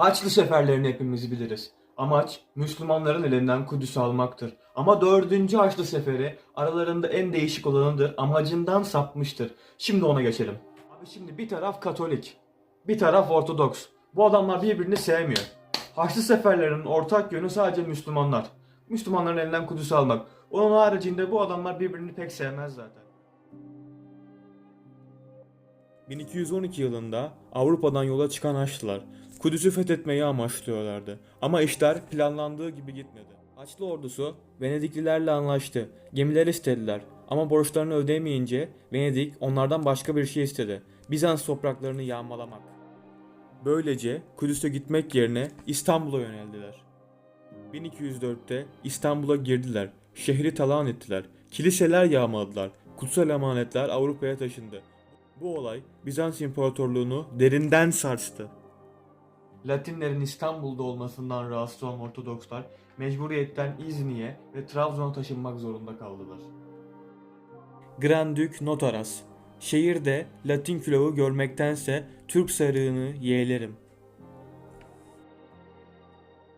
Haçlı seferlerini hepimiz biliriz. Amaç Müslümanların elinden Kudüs'ü almaktır. Ama dördüncü Haçlı seferi aralarında en değişik olanıdır. Amacından sapmıştır. Şimdi ona geçelim. Abi şimdi bir taraf Katolik, bir taraf Ortodoks. Bu adamlar birbirini sevmiyor. Haçlı seferlerinin ortak yönü sadece Müslümanlar. Müslümanların elinden Kudüs'ü almak. Onun haricinde bu adamlar birbirini pek sevmez zaten. 1212 yılında Avrupa'dan yola çıkan Haçlılar Kudüs'ü fethetmeyi amaçlıyorlardı. Ama işler planlandığı gibi gitmedi. Haçlı ordusu Venediklilerle anlaştı. Gemiler istediler. Ama borçlarını ödeyemeyince Venedik onlardan başka bir şey istedi. Bizans topraklarını yağmalamak. Böylece Kudüs'e gitmek yerine İstanbul'a yöneldiler. 1204'te İstanbul'a girdiler. Şehri talan ettiler. Kiliseler yağmaladılar. Kutsal emanetler Avrupa'ya taşındı. Bu olay Bizans İmparatorluğunu derinden sarstı. Latinlerin İstanbul'da olmasından rahatsız olan Ortodokslar mecburiyetten İzni'ye ve Trabzon'a taşınmak zorunda kaldılar. Grand Dük Notaras Şehirde Latin külahı görmektense Türk sarığını yeğlerim.